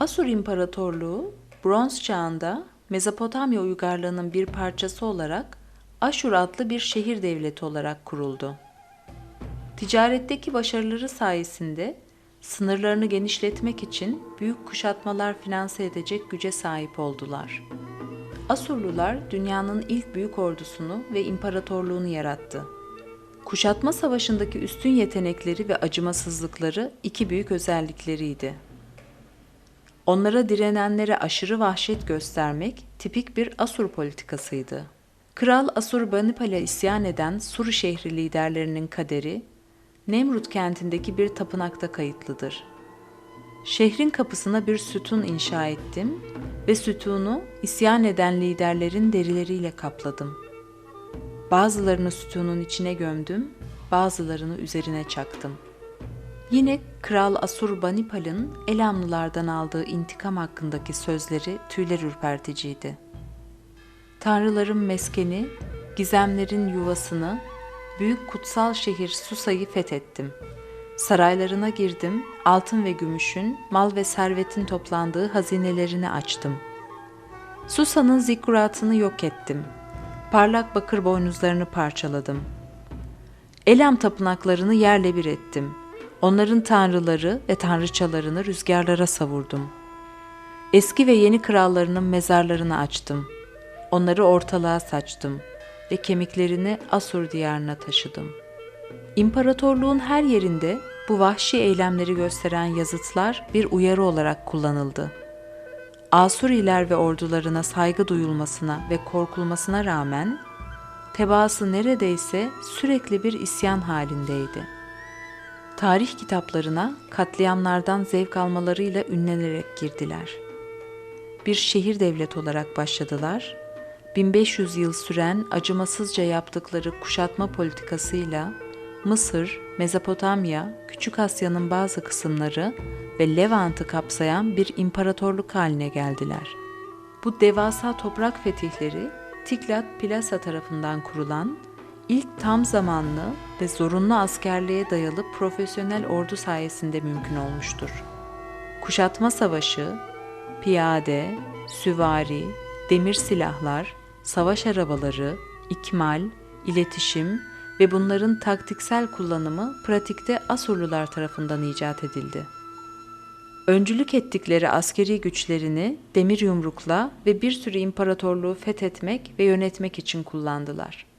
Asur İmparatorluğu Bronz Çağında Mezopotamya uygarlığının bir parçası olarak Aşur adlı bir şehir devleti olarak kuruldu. Ticaretteki başarıları sayesinde sınırlarını genişletmek için büyük kuşatmalar finanse edecek güce sahip oldular. Asurlular dünyanın ilk büyük ordusunu ve imparatorluğunu yarattı. Kuşatma savaşındaki üstün yetenekleri ve acımasızlıkları iki büyük özellikleriydi. Onlara direnenlere aşırı vahşet göstermek tipik bir Asur politikasıydı. Kral Assurbanipal'e isyan eden Sur şehri liderlerinin kaderi, Nemrut kentindeki bir tapınakta kayıtlıdır. Şehrin kapısına bir sütun inşa ettim ve sütunu isyan eden liderlerin derileriyle kapladım. Bazılarını sütunun içine gömdüm, bazılarını üzerine çaktım. Yine Kral Assurbanipal'ın Elamlılardan aldığı intikam hakkındaki sözleri tüyler ürperticiydi. Tanrıların meskeni, gizemlerin yuvasını, büyük kutsal şehir Susa'yı fethettim. Saraylarına girdim, altın ve gümüşün, mal ve servetin toplandığı hazinelerini açtım. Susa'nın zikkuratını yok ettim. Parlak bakır boynuzlarını parçaladım. Elam tapınaklarını yerle bir ettim. Onların tanrıları ve tanrıçalarını rüzgarlara savurdum. Eski ve yeni krallarının mezarlarını açtım. Onları ortalığa saçtım ve kemiklerini Asur diyarına taşıdım. İmparatorluğun her yerinde bu vahşi eylemleri gösteren yazıtlar bir uyarı olarak kullanıldı. Asuriler ve ordularına saygı duyulmasına ve korkulmasına rağmen tebaası neredeyse sürekli bir isyan halindeydi. Tarih kitaplarına katliamlardan zevk almalarıyla ünlenerek girdiler. Bir şehir devlet olarak başladılar 1500 yıl süren acımasızca yaptıkları kuşatma politikasıyla Mısır, Mezopotamya, Küçük Asya'nın bazı kısımları ve Levant'ı kapsayan bir imparatorluk haline geldiler. Bu devasa toprak fetihleri Tiklat Pilasa tarafından kurulan ilk tam zamanlı ve zorunlu askerliğe dayalı profesyonel ordu sayesinde mümkün olmuştur. Kuşatma savaşı, piyade, süvari, demir silahlar, savaş arabaları, ikmal, iletişim ve bunların taktiksel kullanımı pratikte Asurlular tarafından icat edildi. Öncülük ettikleri askeri güçlerini demir yumrukla ve bir sürü imparatorluğu fethetmek ve yönetmek için kullandılar.